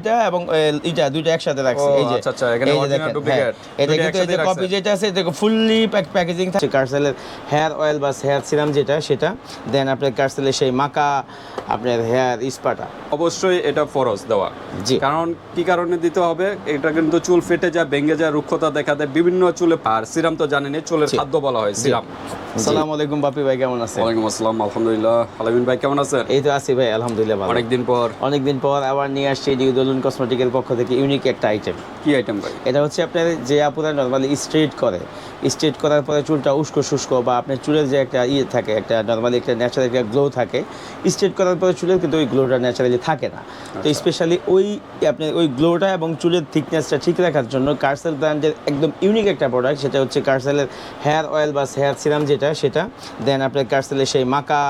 এটা এবং এটা দুইটা একসাথে রাখছি এই যে। আচ্ছা, আচ্ছা, এখানে duplicate, হ্যাঁ, এটা কিন্তু এই যে কপি যেটা আছে এটা ফুললি প্যাকেজিং থাকে কার্সেলের হেয়ার অয়েল বা হেয়ার সিরাম যেটা সেটা। দেন আপনার কার্সেলের সেই মাকা আপনার হেয়ার স্পাটা অবশ্যই এটা ফরজ দেওয়া। জি। কারণ কি কারণে দিতে হবে? এটা কিন্তু চুল ফেটে যায় ভেঙে যায় রুক্ষতা দেখা দেয় বিভিন্ন চুলে আর সিরাম তো জানেনই চুলের। খাদ্য বলা হয় সিরাম আসসালামু আলাইকুম বাপি ভাই কেমন আছেন? ওয়ালাইকুম আসসালাম আলহামদুলিল্লাহ। আলামিন ভাই কেমন আছেন? এই তো আছি ভাই আলহামদুলিল্লাহ ভালো। অনেকদিন পর। অনেকদিন পর আবার নিয়ে আসছি দলুন কসমেটিকের পক্ষ থেকে ইউনিক একটা আইটেম কি আইটেম ভাই? এটা হচ্ছে আপনার যে আপুরা নর্মালি স্ট্রেট করে। স্ট্রেট করার পরে চুলটা উস্কো শুষ্ক বা আপনার চুলের যে একটা ইয়ে থাকে একটা নর্মালি একটা ন্যাচারাল একটা গ্লো থাকে স্ট্রেট করার পরে চুলের কিন্তু ওই গ্লোটা ন্যাচারালি থাকে না। তো স্পেশালি ওই আপনার ওই গ্লোটা এবং চুলের থিকনেসটা ঠিক রাখার জন্য কার্সেল ব্র্যান্ডের একদম ইউনিক একটা প্রোডাক্ট সেটা হচ্ছে কার্সেলের হেয়ার অয়েল বা হেয়ার সিরাম যেটা সেটা। দেন আপনার কার্সেলের সেই মাকা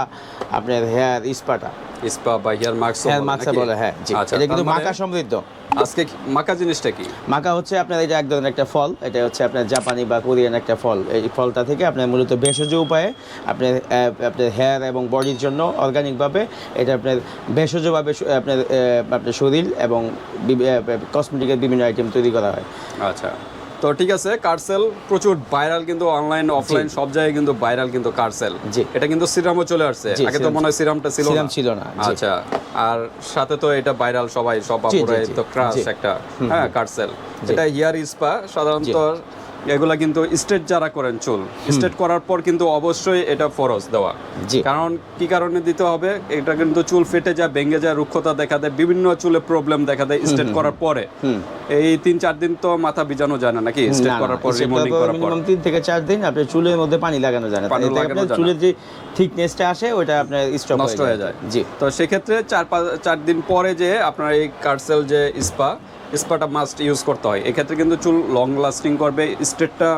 আপনার হেয়ার স্পাটা ইস্পা বা হেয়ার মার্কস হেয়ার মাক্সা বলে হ্যাঁ জি। আচ্ছা এটা কিন্তু মানে মাকা সমৃদ্ধ। আজকে মাকা জিনিসটা কি? মাকা হচ্ছে আপনার এটা এক ধরনের একটা ফল এটা হচ্ছে আপনার জাপানি বা কোরিয়ান একটা ফল। এই ফলটা থেকে আপনার মূলত ভেষজ উপায়ে আপনার আপনার হেয়ার এবং বডির জন্য অর্গানিকভাবে এটা আপনার ভেষজভাবে আপনার আপনার শরীর এবং কসমেটিকের বিভিন্ন আইটেম তৈরি করা হয়। আচ্ছা। তো ঠিক আছে কার্সেল প্রচুর ভাইরাল কিন্তু অনলাইন অফলাইন সব জায়গায় কিন্তু ভাইরাল কিন্তু কার্সেল জি। এটা কিন্তু সিরামও চলে আসছে। আগে তো মনে হয় সিরামটা ছিল সিরাম ছিল না, আচ্ছা আর সাথে তো এটা ভাইরাল সবাই সব জি। তো ক্রাশ একটা হ্যাঁ কার্সেল এটা হিয়ার স্পা সাধারণত এগুলা কিন্তু স্টেট যারা করেন চুল স্টেট করার পর কিন্তু অবশ্যই এটা ফরজ দেওয়া। কারণ কি কারণে দিতে হবে? এটা কিন্তু চুল ফেটে যায় ভেঙে যায় রুক্ষতা দেখা দেয় বিভিন্ন চুলে প্রবলেম দেখা দেয় স্টেট করার পরে। এই তিন চার দিন তো মাথা ভিজানো যায় না নাকি? স্ট্রেট করার পর রিমন্ডিং করার পর। মিনিমাম তিন থেকে চার দিন আপনার চুলের মধ্যে পানি লাগানো যায় না। পানি লাগানো যায় চুলের যে থিকনেসটা আসে ওটা আপনার স্টপ নষ্ট হয়ে যায়। জি। তো সেক্ষেত্রে চার পাঁচ চার দিন পরে যে আপনার এই কার্সেল যে স্পা স্পাটা মাস্ট ইউজ করতে হয়। এক্ষেত্রে কিন্তু চুল লং লাস্টিং করবে স্ট্রেটটা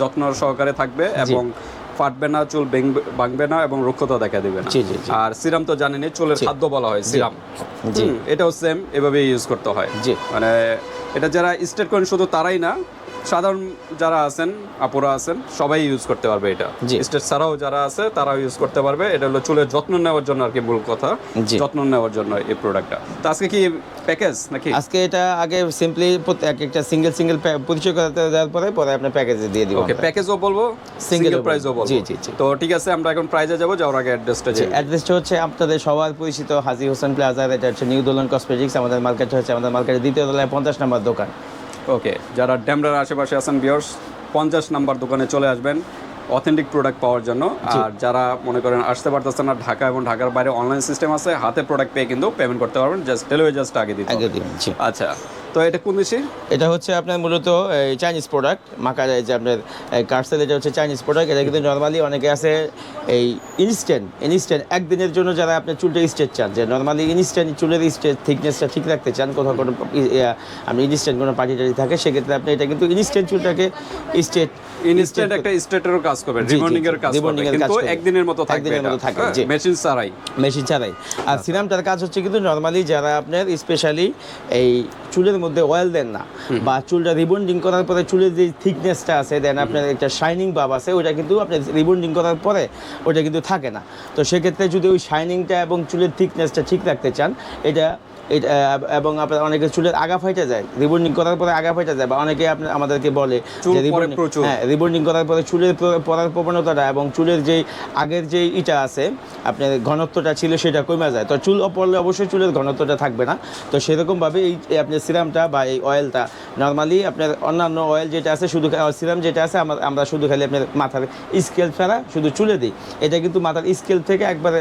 যত্ন সহকারে থাকবে এবং ফাটবে না চুল ভেঙবে- না এবং রুক্ষতা দেখা দেবে না। আর সিরাম তো জানেনি চুলের খাদ্য বলা হয় সিরাম। এটাও সেম এভাবে ইউজ করতে হয়। জি। মানে এটা যারা স্টেট করেন শুধু তারাই না সাধারণ যারা আছেন আপুরা আছেন সবাই ইউজ করতে পারবে এটা। জি। স্টেজ ছাড়াও যারা আছে তারাও ইউজ করতে পারবে। এটা হলো চুলের যত্ন নেওয়ার জন্য আর কি মূল কথা। যত্ন নেওয়ার জন্য এই প্রোডাক্টটা তো আজকে কি প্যাকেজ নাকি? আজকে এটা আগে সিম্পলি এক একটা সিঙ্গেল সিঙ্গেল পরিচয় করাতে দেওয়ার পরে পরে আপনার প্যাকেজে দিয়ে দিব ওকে প্যাকেজও বলব সিঙ্গেল প্রাইসও বলব। জি, জি, জি। তো ঠিক আছে আমরা এখন প্রাইজে যাব যাওয়ার আগে অ্যাড্রেসটা যে অ্যাড্রেসটা হচ্ছে আপনাদের সবার পরিচিত হাজি হোসেন প্লাজার এটা হচ্ছে নিউ দোলন কসমেটিক্স আমাদের মার্কেট হচ্ছে আমাদের মার্কেটের দ্বিতীয় তলায় পঞ্চাশ নম্বর দোকান। ওকে যারা ড্যামরার আশেপাশে আছেন বিয়ার্স পঞ্চাশ নাম্বার দোকানে চলে আসবেন অথেন্টিক প্রোডাক্ট পাওয়ার জন্য। আর যারা মনে করেন আসতে পারতেছেন না ঢাকা এবং ঢাকার বাইরে অনলাইন সিস্টেম আছে হাতে প্রোডাক্ট পেয়ে কিন্তু পেমেন্ট করতে পারবেন। জাস্ট ডেলিভারি জাস্ট আগে দিতে আগে দিন আচ্ছা তো এটা কোন দেশি? এটা হচ্ছে আপনার মূলত এই চাইনিজ প্রোডাক্ট মাকা যে আপনার কার্সেল এটা হচ্ছে চাইনিজ প্রোডাক্ট এটা কিন্তু নর্মালি অনেকে আছে এই ইনস্ট্যান্ট ইনস্ট্যান্ট একদিনের জন্য যারা আপনার চুলটা স্ট্রেট চান যে নর্মালি ইনস্ট্যান্ট চুলের স্ট্রেট থিকনেসটা ঠিক রাখতে চান কোথাও কোনো আপনি ইনস্ট্যান্ট কোনো পার্টি টাটি থাকে সেক্ষেত্রে আপনি এটা কিন্তু ইনস্ট্যান্ট চুলটাকে স্ট্রেট ইনস্ট্যান্ট একটা স্টেটেরও কাজ করবে রিবন্ডিং এর কাজ করবে কিন্তু একদিনের মতো থাকবে একদিনের মতো থাকে, জি। মেশিন ছাড়াই। মেশিন ছাড়াই। আর সিরামটার কাজ হচ্ছে কিন্তু নর্মালি যারা আপনার স্পেশালি এই চুলের মধ্যে অয়েল দেন না বা চুলটা রিবন্ডিং করার পরে চুলের যে থিকনেসটা আছে দেন আপনার একটা শাইনিং ভাব আছে ওটা কিন্তু আপনার রিবন্ডিং করার পরে ওটা কিন্তু থাকে না। তো সেক্ষেত্রে যদি ওই শাইনিংটা এবং চুলের থিকনেসটা ঠিক রাখতে চান এটা এবং আপনার অনেকে চুলের আগা ফাইটা যায় রিবন্ডিং করার পরে আগা ফাইটা যায় বা অনেকে আপনার আমাদেরকে বলে যে হ্যাঁ রিবন্ডিং করার পরে চুলের প- পড়ার প্রবণতাটা এবং চুলের যেই আগের যেই ইটা আছে আপনার ঘনত্বটা ছিল সেটা কমে যায়। তো চুল পড়লে অবশ্যই চুলের ঘনত্বটা থাকবে না। তো সেরকমভাবে এই আপনার সিরামটা বা এই অয়েলটা নর্মালি আপনার অন্যান্য অয়েল যেটা আছে শুধু সিরাম যেটা আছে আমরা আমরা শুধু খালি আপনার মাথার স্কেল ছাড়া শুধু চুলে দিই। এটা কিন্তু মাথার স্কেল থেকে একবারে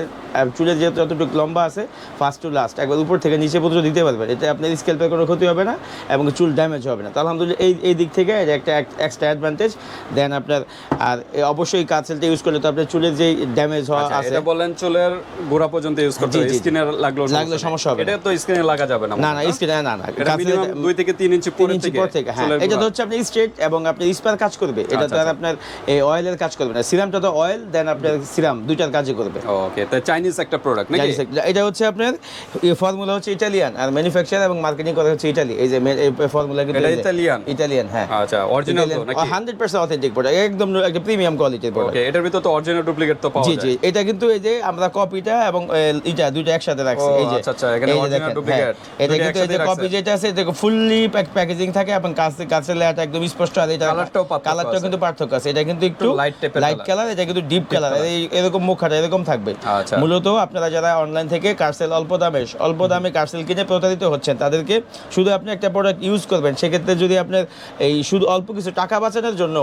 চুলের যে যতটুকু লম্বা আছে ফার্স্ট টু লাস্ট একবার উপর থেকে নিচে পর্যন্ত দিতে পারবেন এতে আপনার স্কেলপের কোনো ক্ষতি হবে না এবং চুল ড্যামেজ হবে না। তো আলহামদুলিল্লাহ এই এই দিক থেকে এটা একটা এক্সট্রা অ্যাডভান্টেজ দেন আপনার আর অবশ্যই কাছেলটা ইউজ করলে তো আপনার চুলের যে ড্যামেজ হওয়া আচ্ছা, আছে এটা বললেন চুলের গোড়া পর্যন্ত ইউজ করতে হবে। জি, জি। স্কিনে লাগল লাগলে সমস্যা হবে এটা তো স্কিনে লাগা যাবে না না না স্কিনে না না। মিনিমাম দুই থেকে তিন ইঞ্চি তিন পরে থেকে, পর থেকে হ্যাঁ। এটা তো হচ্ছে আপনি স্ট্রেট এবং আপনি স্পার কাজ করবে। এটা তো আচ্ছা, আর আচ্ছা। আপনার এই অয়েলের কাজ করবে না। সিরামটা তো অয়েল দেন আপনার সিরাম দুইটার কাজই করবে। ওকে তো চাইনিজ একটা প্রোডাক্ট নাকি? এটা হচ্ছে আপনার ফর্মুলা হচ্ছে ইটালিয়ান আর ম্যানুফ্যাকচার এবং মার্কেটিং করা হচ্ছে ইটালি এই যে ফর্মুলা কিন্তু এটা এই ইটালিয়ান হ্যাঁ। আচ্ছা অরিজিনাল তো নাকি? হান্ড্রেড পার্সেন্ট অথেন্টিক প্রোডাক্ট একদম একটা প্রিমিয়াম কোয়ালিটির প্রোডাক্ট ওকে এটার ভিতর তো অরিজিনাল ডুপ্লিকেট তো পাওয়া যায়। জি জি এটা কিন্তু এই যে আমরা কপিটা এবং এ, ইটা দুইটা একসাথে রাখছি এই যে। আচ্ছা, আচ্ছা, এখানে duplicate, হ্যাঁ, এটা কিন্তু এই যে কপি যেটা আছে এটা ফুললি প্যাকেজিং থাকে এবং কাছে কাছে লেয়ারটা একদম স্পষ্ট আর এটা কালারটাও পার্থক্য কালারটাও কিন্তু পার্থক্য আছে। এটা কিন্তু একটু light type লাইট কালার এটা কিন্তু ডিপ কালার এরকম মুখটা এরকম থাকবে। আচ্ছা। মূলত আপনারা যারা অনলাইন থেকে কার্সেল অল্প দামে অল্প দামে কার্সেল কিনে প্রতারিত হচ্ছেন তাদেরকে শুধু আপনি একটা প্রোডাক্ট ইউজ করবেন। সেক্ষেত্রে যদি আপনার এই শুধু অল্প কিছু টাকা বাঁচানোর জন্য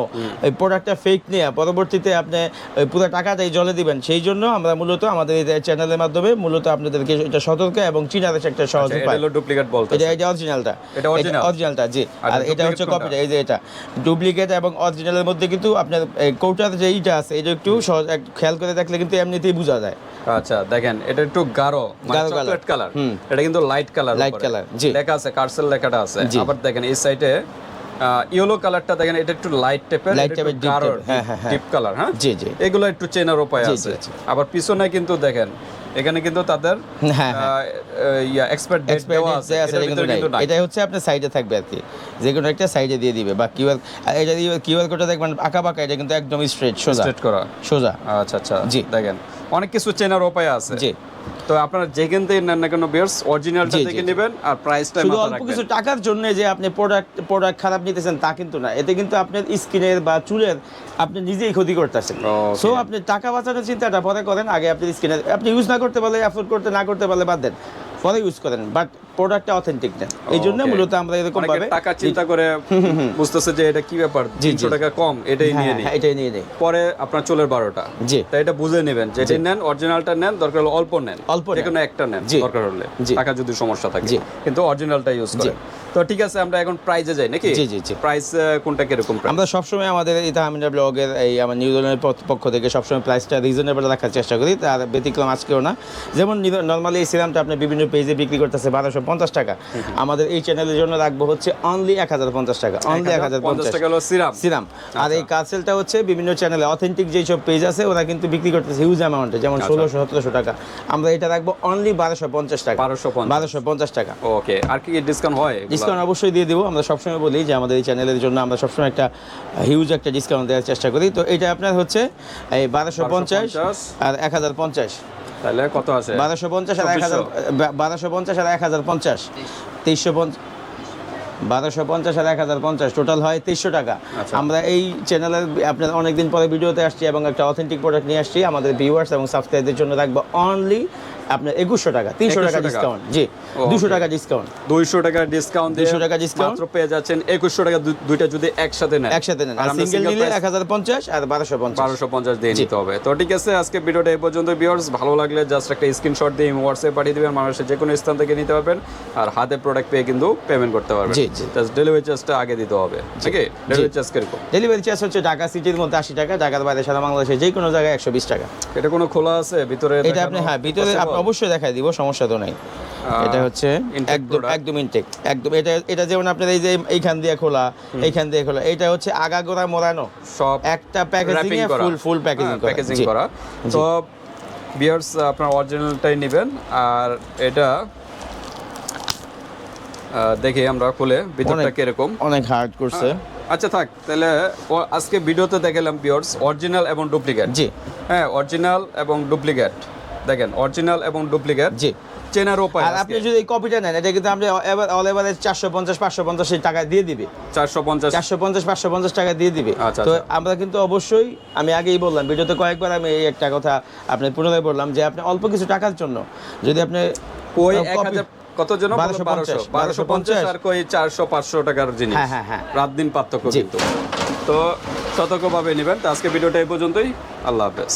এই প্রোডাক্টটা ফেক নিয়ে পরবর্তীতে আপনি ওই পুরো টাকাটাই জলে দিবেন সেই জন্য আমরা মূলত আমাদের এই চ্যানেলের মাধ্যমে মূলত আপনাদেরকে এটা সতর্ক এবং চিনার একটা সহজ আচ্ছা, এটা উপায়। ডুপ্লিকেট বলতে এটা এটা অরিজিনালটা এটা অরিজিনালটা জি। আর আর এটা হচ্ছে কপিটা এই যে এটা। ডুপ্লিকেট এবং অরিজিনালের মধ্যে কিন্তু আপনার কৌটার যে ইটা আছে এটা একটু সহজ খেয়াল করে দেখলে কিন্তু এমনিতেই বোঝা যায়। আচ্ছা দেখেন এটা একটু গাঢ় মানে গাঢ় চকলেট কালার এটা কিন্তু লাইট কালার Light colour, জি। লেখা আছে কার্সেল লেখাটা আছে। আবার দেখেন এই সাইডে ইয়েলো কালারটা দেখেন এটা একটু লাইট টাইপের হ্যাঁ। ডিপ কালার হ্যাঁ? জি, জি। এগুলো একটু চেনার উপায় আছে। আবার পিছনে কিন্তু দেখেন এখানে কিন্তু তাদের হ্যাঁ, হ্যাঁ। ইয়া এক্সপার্ট ডেট দেওয়া আছে এটা হচ্ছে আপনার সাইডে থাকবে আর কি। যে কোনো একটা সাইডে দিয়ে দিবে বা কিউআর এটা দিয়ে কিউআর কোডটা দেখবেন আঁকা বাঁকা এটা কিন্তু একদম স্ট্রেট সোজা। স্ট্রেট করা। সোজা। আচ্ছা আচ্ছা। জি। দেখেন অনেক কিছু চেনার উপায় আছে। জি। তো আপনারা যেখান থেকে নেন না কেন বিয়ার্স অরিজিনালটা থেকে নেবেন আর প্রাইসটা শুধু অল্প কিছু টাকার জন্য যে আপনি প্রোডাক্ট প্রোডাক্ট খারাপ নিতেছেন তা কিন্তু না। এতে কিন্তু আপনার স্কিনের বা চুলের আপনি নিজেই ক্ষতি করতেছেন। সো আপনি টাকা বাঁচানোর চিন্তাটা পরে করেন আগে আপনি স্কিনের আপনি ইউজ না করতে পারলে অ্যাফোর্ড করতে না করতে পারলে বাদ দেন। পরে ইউজ করেন বাট প্রোডাক্টটা অথেন্টিক না। এই জন্য মূলত আমরা এরকম ভাবে টাকা চিন্তা করে বুঝতেছে যে এটা কি ব্যাপার? তিনশো টাকা কম এটাই নিয়ে হ্যাঁ নিই। হ্যাঁ, এটাই নিয়ে নেই। পরে আপনার চুলের বারোটা। জি। তাই এটা বুঝে নেবেন যে নেন অরিজিনালটা নেন দরকার হলে অল্প নেন। অল্প যে কোনো একটা নেন দরকার হলে। টাকা যদি সমস্যা থাকে। কিন্তু অরিজিনালটা ইউজ করেন। তো ঠিক আছে আমরা এখন প্রাইজে যাই নাকি? জি, জি, জি। প্রাইস কোনটা কীরকম আমরা সবসময় আমাদের এই তাহমিনা ব্লগের এই আমার নিউজিল্যান্ডের পক্ষ থেকে সবসময় প্রাইসটা রিজনেবল রাখার চেষ্টা করি তার ব্যতিক্রম আজকেও না। যেমন নর্মালি এই সিরামটা আপনি বিভিন্ন পেজে বিক্রি করতেছে বারোশো পঞ্চাশ টাকা। আমাদের এই চ্যানেলের জন্য রাখব হচ্ছে অনলি এক হাজার পঞ্চাশ টাকা অনলি এক হাজার পঞ্চাশ টাকা। হলো সিরাম। সিরাম। আর এই কার্সেলটা হচ্ছে বিভিন্ন চ্যানেলে অথেন্টিক যেই সব পেজ আছে ওরা কিন্তু বিক্রি করতেছে হিউজ অ্যামাউন্টে যেমন আচ্ছা। ষোলোশো সতেরোশো টাকা। আমরা এটা রাখব অনলি বারোশো পঞ্চাশ টাকা। 1250 বারোশো পঞ্চাশ টাকা। ওকে। আর কি ডিসকাউন্ট হয় ডিসকাউন্ট অবশ্যই দিয়ে দেবো। আমরা সবসময় বলি যে আমাদের এই চ্যানেলের জন্য আমরা সবসময় একটা হিউজ একটা ডিসকাউন্ট দেওয়ার চেষ্টা করি। তো এটা আপনার হচ্ছে এই বারোশো পঞ্চাশ। আর এক হাজার পঞ্চাশ। তাহলে কত আছে? বারোশো পঞ্চাশ আর এক হাজার বারোশো পঞ্চাশ আর এক হাজার পঞ্চাশ। তেইশশো পঞ্চাশ বারোশো পঞ্চাশ আর এক হাজার পঞ্চাশ। টোটাল হয় তেইশশো টাকা। আচ্ছা। আমরা এই চ্যানেলের আপনার অনেকদিন পরে ভিডিওতে আসছি এবং একটা অথেন্টিক প্রোডাক্ট নিয়ে আসছি। আমাদের ভিউয়ার্স এবং সাবস্ক্রাইবদের জন্য রাখব অনলি আপনার একুশশো টাকা তিনশো টাকা। ডিসকাউন্ট জি দুশো টাকা ডিসকাউন্ট দুইশো টাকা ডিসকাউন্ট 200 টাকা। মাত্র পেয়ে যাচ্ছেন একুশশো টাকা দুইটা যদি একসাথে নেন। একসাথে নেন। আর সিঙ্গেল নিলে এক হাজার পঞ্চাশ আর বারোশো পঞ্চাশ। বারোশো পঞ্চাশ দিয়ে নিতে হবে। তো ঠিক আছে আজকে ভিডিওটা এই পর্যন্ত ভিউয়ার্স ভালো লাগলে জাস্ট একটা স্ক্রিনশট দিয়ে হোয়াটসঅ্যাপ পাঠিয়ে দিবেন। মানুষের যে কোনো স্থান থেকে নিতে পারবেন। আর হাতে প্রোডাক্ট পেয়ে কিন্তু পেমেন্ট করতে পারবেন। জি, জি। ডেলিভারি চার্জটা আগে দিতে হবে। ঠিক আছে ডেলিভারি চার্জ কীরকম? ডেলিভারি চার্জ হচ্ছে ঢাকা সিটির মধ্যে আশি টাকা ঢাকার বাইরে সারা বাংলাদেশে যে কোনো জায়গায় একশো বিশ টাকা। এটা কোনো খোলা আছে? ভিতরে এটা আপনি হ্যাঁ ভিতরে আপনি অবশ্যই দেখাই দিব সমস্যা তো নাই। এটা হচ্ছে একদম একদম ইনটেক একদম এটা এটা যেমন আপনার এই যে এইখান দিয়ে খোলা এইখান দিয়ে খোলা এটা হচ্ছে আগাগোড়া মোড়ানো। সব একটা প্যাকেজিং এ ফুল ফুল প্যাকেজিং হ্যাঁ, করা। প্যাকেজিং করা। তো বিয়ার্স আপনার অরিজিনালটাই নেবেন আর এটা দেখি আমরা খুলে ভিতরটা কীরকম। অনেক হার্ড করছে। আচ্ছা থাক তাহলে আজকে ভিডিওতে দেখালাম পিওর্স অরিজিনাল এবং ডুপ্লিকেট জি। হ্যাঁ অরিজিনাল এবং ডুপ্লিকেট দেখেন অরিজিনাল এবং ডুপ্লিকেট জি। চেনার উপায় আর আপনি যদি এই কপিটা নেন এটা কিন্তু এবার অল এভারেজ চারশো পঞ্চাশ পাঁচশো পঞ্চাশ টাকা দিয়ে দিবে। চারশো পঞ্চাশ। চারশো পঞ্চাশ পাঁচশো পঞ্চাশ টাকা দিয়ে দিবে। আচ্ছা, তো আচ্ছা। আমরা কিন্তু অবশ্যই আমি আগেই বললাম ভিডিওতে কয়েকবার আমি এই একটা কথা আপনি পুনরায় বললাম যে আপনি অল্প কিছু টাকার জন্য যদি আপনি আহ, এক হাজার কত জন বারোশো 1250, বারোশো পঞ্চাশ। আর কই চারশো পাঁচশো টাকার জিনিস। হ্যাঁ, হ্যাঁ, হ্যাঁ। রাত দিন পার্থক্য কিন্তু। তো সতর্কভাবে নেবেন। তো আজকে ভিডিওটা এই পর্যন্তই। আল্লাহ হাফেজ।